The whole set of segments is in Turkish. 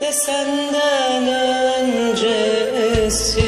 ne senden öncesi ne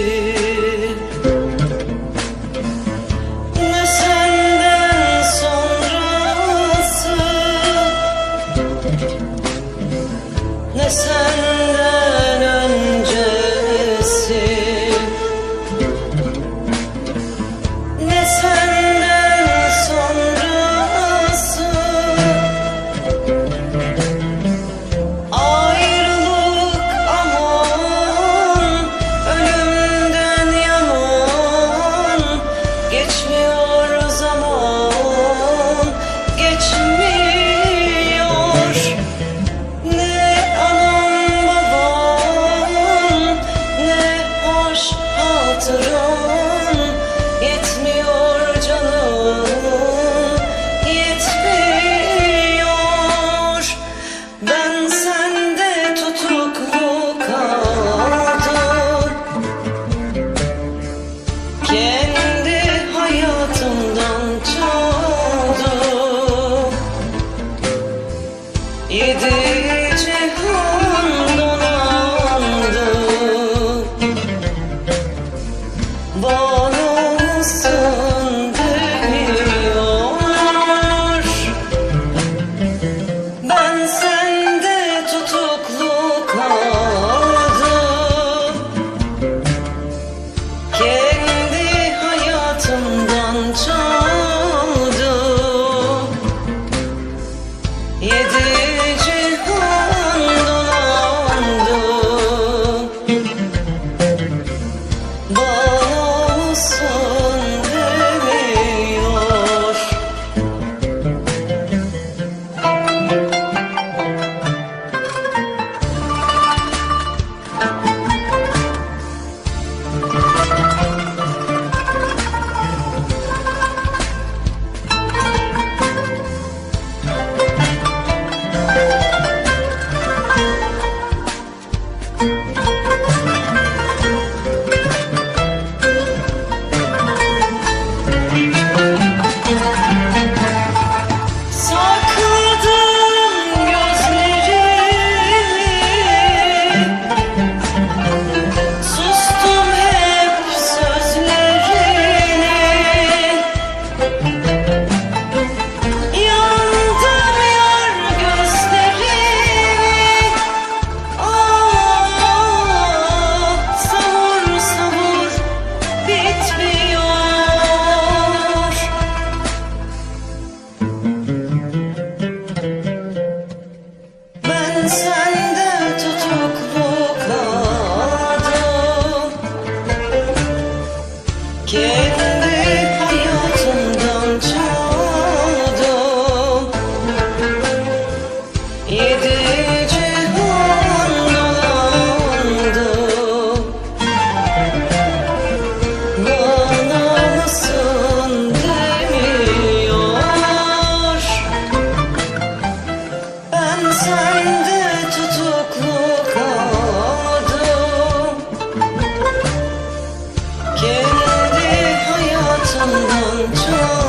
yetmiyor canım yetmiyor. Ben sende tutuklu kaldım. Kendi hayatımdan çaldım. Yedi Yedi cihan dolandı Bana Kendi hayatımdan çaldım Yedi cihan Bana mısın demiyor? Ben senden geçer